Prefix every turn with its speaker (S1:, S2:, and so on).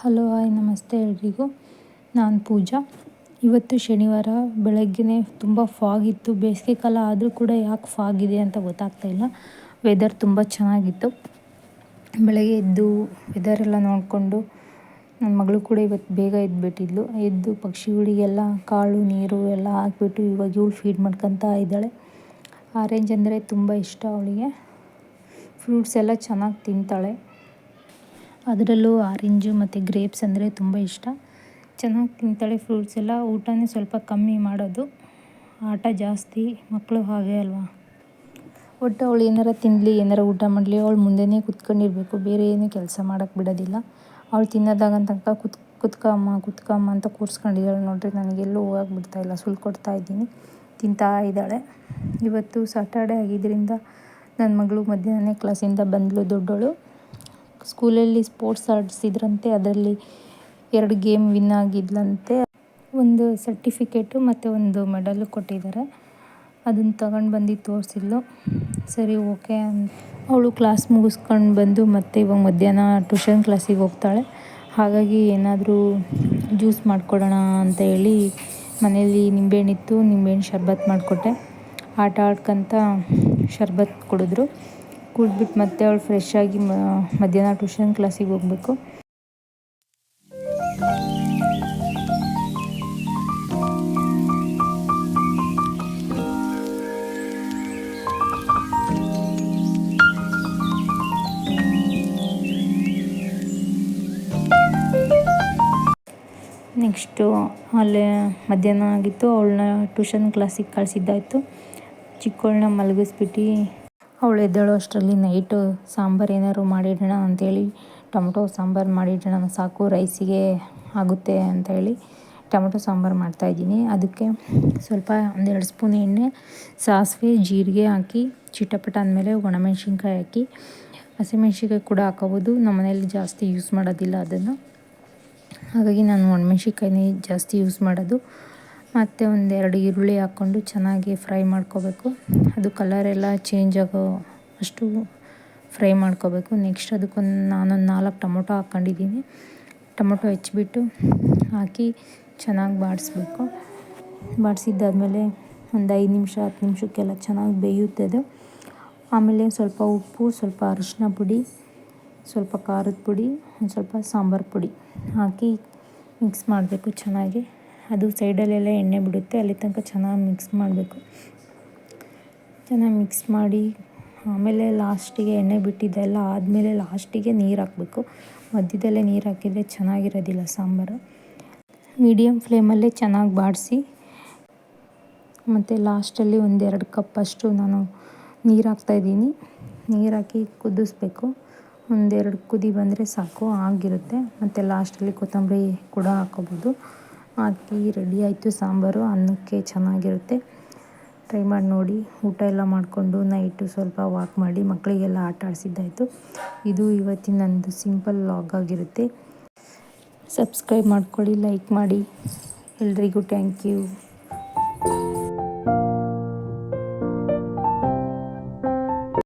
S1: Hello, hi, ನಮಸ್ತೆ ಎಲ್ರಿಗೂ. ನಾನು ಪೂಜಾ. ಇವತ್ತು ಶನಿವಾರ ಬೆಳಗ್ಗೆ ತುಂಬ ಫಾಗ್ ಇತ್ತು. ಬೇಸಿಗೆ ಕಾಲ ಆದರೂ ಕೂಡ ಯಾಕೆ ಫಾಗ್ ಇದೆ ಅಂತ ಗೊತ್ತಾಗ್ತಾ ಇಲ್ಲ. ವೆದರ್ ತುಂಬ ಚೆನ್ನಾಗಿತ್ತು. ಬೆಳಗ್ಗೆ ಎದ್ದು ಎಲ್ಲ ನೋಡಿಕೊಂಡು ನನ್ನ ಮಗಳು ಕೂಡ ಇವತ್ತು ಬೇಗ ಎದ್ದುಬಿಟ್ಟಿದ್ಲು ಎದ್ದು ಪಕ್ಷಿಗಳಿಗೆಲ್ಲ ಕಾಳು, ನೀರು ಎಲ್ಲ ಹಾಕ್ಬಿಟ್ಟು ಇವಾಗ ಇವಳು ಫೀಡ್ ಮಾಡ್ಕೊತಾ ಇದ್ದಾಳೆ. ಆರೆಂಜ್ ಅಂದರೆ ತುಂಬ ಇಷ್ಟ ಅವಳಿಗೆ. ಫ್ರೂಟ್ಸ್ ಎಲ್ಲ ಚೆನ್ನಾಗಿ ತಿಂತಾಳೆ. ಅದರಲ್ಲೂ ಆರೆಂಜು ಮತ್ತು ಗ್ರೇಪ್ಸ್ ಅಂದರೆ ತುಂಬ ಇಷ್ಟ. ಚೆನ್ನಾಗಿ ತಿಂತಾಳೆ ಫ್ರೂಟ್ಸ್ ಎಲ್ಲ. ಊಟನೇ ಸ್ವಲ್ಪ ಕಮ್ಮಿ ಮಾಡೋದು. ಆಟ ಜಾಸ್ತಿ. ಮಕ್ಕಳು ಹಾಗೆ ಅಲ್ವಾ? ಒಟ್ಟು ಅವಳು ಏನಾರ ತಿನ್ನಲಿ ಏನಾರ ಊಟ ಮಾಡಲಿ, ಅವಳು ಮುಂದೆನೇ ಕುತ್ಕೊಂಡಿರಬೇಕು. ಬೇರೆ ಏನು ಕೆಲಸ ಮಾಡೋಕ್ಕೆ ಬಿಡೋದಿಲ್ಲ. ಅವಳು ತಿನ್ನೋದಾಗ ತನಕ ಕುತ್, ಕುತ್ಕಮ್ಮ ಕುತ್ಕಮ್ಮ ಅಂತ ಕೂರಿಸ್ಕೊಂಡಿದ್ದಾಳೆ ನೋಡಿರಿ. ನನಗೆಲ್ಲೂ ಹೋಗಕ್ಕೆ ಬಿಡ್ತಾ ಇಲ್ಲ. ಸುಳ್ಳು ಕೊಡ್ತಾ ಇದ್ದೀನಿ. ತಿಂತಾ ಇದ್ದಾಳೆ. ಇವತ್ತು ಸಾಟರ್ಡೆ ಆಗಿದ್ದರಿಂದ ನನ್ನ ಮಗಳು ಮಧ್ಯಾಹ್ನ ಕ್ಲಾಸಿಂದ ಬಂದಳು ದೊಡ್ಡವಳು ಸ್ಕೂಲಲ್ಲಿ ಸ್ಪೋರ್ಟ್ಸ್ ಆಡಿಸಿದ್ರಂತೆ, ಅದರಲ್ಲಿ ಎರಡು ಗೇಮ್ ವಿನ್ ಆಗಿದ್ಲಂತೆ. ಒಂದು ಸರ್ಟಿಫಿಕೇಟು ಮತ್ತು ಒಂದು ಮೆಡಲು ಕೊಟ್ಟಿದ್ದಾರೆ. ಅದನ್ನು ತಗೊಂಡು ಬಂದು ತೋರಿಸಿದ್ಲು. ಸರಿ, ಓಕೆ ಅಂತ. ಅವಳು ಕ್ಲಾಸ್ ಮುಗಿಸ್ಕೊಂಡು ಬಂದು ಮತ್ತೆ ಇವಾಗ ಮಧ್ಯಾಹ್ನ ಟ್ಯೂಷನ್ ಕ್ಲಾಸಿಗೆ ಹೋಗ್ತಾಳೆ. ಹಾಗಾಗಿ ಏನಾದರೂ ಜ್ಯೂಸ್ ಮಾಡಿಕೊಡೋಣ ಅಂತ ಹೇಳಿ ಮನೇಲಿ ನಿಂಬೆಹಣ್ಣಿತ್ತು, ನಿಂಬೆಹಣ್ಣು ಶರ್ಬತ್ ಮಾಡಿಕೊಟ್ಟೆ. ಆಟ ಆಡ್ಕೊತ ಶರ್ಬತ್ ಕುಡಿದ್ರು. ಕುಡಿದ್ಬಿಟ್ಟು ಮತ್ತೆ ಅವಳು ಫ್ರೆಶ್ ಆಗಿ ಮಧ್ಯಾಹ್ನ ಟ್ಯೂಷನ್ ಕ್ಲಾಸಿಗೆ ಹೋಗಬೇಕು. ನೆಕ್ಸ್ಟು ಅಲ್ಲೇ ಮಧ್ಯಾಹ್ನ ಆಗಿತ್ತು, ಅವಳನ್ನ ಟ್ಯೂಷನ್ ಕ್ಲಾಸಿಗೆ ಕಳಿಸಿದ್ದಾಯಿತು. ಚಿಕ್ಕವಳನ್ನ ಮಲಗಿಸ್ಬಿಟ್ಟು ಅವಳು ಎದ್ದೇಳೋ ಅಷ್ಟರಲ್ಲಿ, ನೈಟು ಸಾಂಬಾರು ಏನಾದ್ರು ಮಾಡಿಡೋಣ ಅಂಥೇಳಿ ಟೊಮೊಟೊ ಸಾಂಬಾರು ಮಾಡಿಡೋಣ, ಸಾಕು, ರೈಸಿಗೆ ಆಗುತ್ತೆ ಅಂತ ಹೇಳಿ ಟೊಮೊಟೊ ಸಾಂಬಾರು ಮಾಡ್ತಾಯಿದ್ದೀನಿ ಅದಕ್ಕೆ ಸ್ವಲ್ಪ ಒಂದೆರಡು ಸ್ಪೂನ್ ಎಣ್ಣೆ, ಸಾಸಿವೆ, ಜೀರಿಗೆ ಹಾಕಿ, ಚಿಟಪಟ ಅಂದಮೇಲೆ ಒಣಮೆಣ್ಸಿನ್ಕಾಯಿ ಹಾಕಿ, ಹಸಿಮೆಣ್ಸಿನ್ಕಾಯಿ ಕೂಡ ಹಾಕೋಬೋದು. ನಮ್ಮ ಮನೆಯಲ್ಲಿ ಜಾಸ್ತಿ ಯೂಸ್ ಮಾಡೋದಿಲ್ಲ ಅದನ್ನು. ಹಾಗಾಗಿ ನಾನು ಒಣಮೆಣ್ಸಿನ್ಕಾಯಿನೇ ಜಾಸ್ತಿ ಯೂಸ್ ಮಾಡೋದು. ಮತ್ತು ಒಂದೆರಡು ಈರುಳ್ಳಿ ಹಾಕ್ಕೊಂಡು ಚೆನ್ನಾಗಿ ಫ್ರೈ ಮಾಡ್ಕೋಬೇಕು. ಅದು ಕಲರೆಲ್ಲ ಚೇಂಜ್ ಆಗೋ ಅಷ್ಟು ಫ್ರೈ ಮಾಡ್ಕೋಬೇಕು. ನೆಕ್ಸ್ಟ್ ಅದಕ್ಕೊಂದು ನಾನೊಂದು ನಾಲ್ಕು ಟೊಮೊಟೊ ಹಾಕ್ಕೊಂಡಿದ್ದೀನಿ. ಟೊಮೊಟೊ ಹೆಚ್ಚಿಬಿಟ್ಟು ಹಾಕಿ ಚೆನ್ನಾಗಿ ಬಾಡಿಸ್ಬೇಕು. ಬಾಡಿಸಿದ್ದಾದ್ಮೇಲೆ ಒಂದು ಐದು ನಿಮಿಷ, ಹತ್ತು ನಿಮಿಷಕ್ಕೆಲ್ಲ ಚೆನ್ನಾಗಿ ಬೇಯುತ್ತೆ ಅದು. ಆಮೇಲೆ ಸ್ವಲ್ಪ ಉಪ್ಪು, ಸ್ವಲ್ಪ ಅರಿಶಿನ ಪುಡಿ, ಸ್ವಲ್ಪ ಖಾರದ ಪುಡಿ, ಒಂದು ಸ್ವಲ್ಪ ಸಾಂಬಾರು ಪುಡಿ ಹಾಕಿ ಮಿಕ್ಸ್ ಮಾಡಬೇಕು ಚೆನ್ನಾಗಿ. ಅದು ಸೈಡಲ್ಲೆಲ್ಲ ಎಣ್ಣೆ ಬಿಡುತ್ತೆ, ಅಲ್ಲಿ ತನಕ ಚೆನ್ನಾಗಿ ಮಿಕ್ಸ್ ಮಾಡಬೇಕು. ಚೆನ್ನಾಗಿ ಮಿಕ್ಸ್ ಮಾಡಿ, ಆಮೇಲೆ ಲಾಸ್ಟಿಗೆ ಎಣ್ಣೆ ಬಿಟ್ಟಿದ್ದೆಲ್ಲ ಆದಮೇಲೆ ಲಾಸ್ಟಿಗೆ ನೀರು ಹಾಕಬೇಕು. ಮಧ್ಯದಲ್ಲೇ ನೀರು ಹಾಕಿದರೆ ಚೆನ್ನಾಗಿರೋದಿಲ್ಲ ಸಾಂಬಾರು. ಮೀಡಿಯಮ್ ಫ್ಲೇಮಲ್ಲೇ ಚೆನ್ನಾಗಿ ಬಾಡಿಸಿ, ಮತ್ತು ಲಾಸ್ಟಲ್ಲಿ ಒಂದೆರಡು ಕಪ್ಪಷ್ಟು ನಾನು ನೀರು ಹಾಕ್ತಾಯಿದ್ದೀನಿ ನೀರು ಹಾಕಿ ಕುದಿಸ್ಬೇಕು. ಒಂದೆರಡು ಕುದಿ ಬಂದರೆ ಸಾಕು, ಆಗಿರುತ್ತೆ. ಮತ್ತು ಲಾಸ್ಟಲ್ಲಿ ಕೊತ್ತಂಬರಿ ಕೂಡ ಹಾಕೋಬೋದು ಹಾಕಿ ರೆಡಿ ಆಯಿತು ಸಾಂಬಾರು, ಅನ್ನಕ್ಕೆ ಚೆನ್ನಾಗಿರುತ್ತೆ. ಟ್ರೈ ಮಾಡಿ ನೋಡಿ. ಊಟ ಎಲ್ಲ ಮಾಡಿಕೊಂಡು ನೈಟು ಸ್ವಲ್ಪ ವಾಕ್ ಮಾಡಿ ಮಕ್ಕಳಿಗೆಲ್ಲ ಆಟ ಆಡಿಸಿದ್ದಾಯಿತು. ಇದು ಇವತ್ತಿನ ನಂದು ಸಿಂಪಲ್ ಲಾಗ್ ಆಗಿರುತ್ತೆ. ಸಬ್ಸ್ಕ್ರೈಬ್ ಮಾಡ್ಕೊಳ್ಳಿ ಲೈಕ್ ಮಾಡಿ. ಎಲ್ರಿಗೂ ಥ್ಯಾಂಕ್ ಯು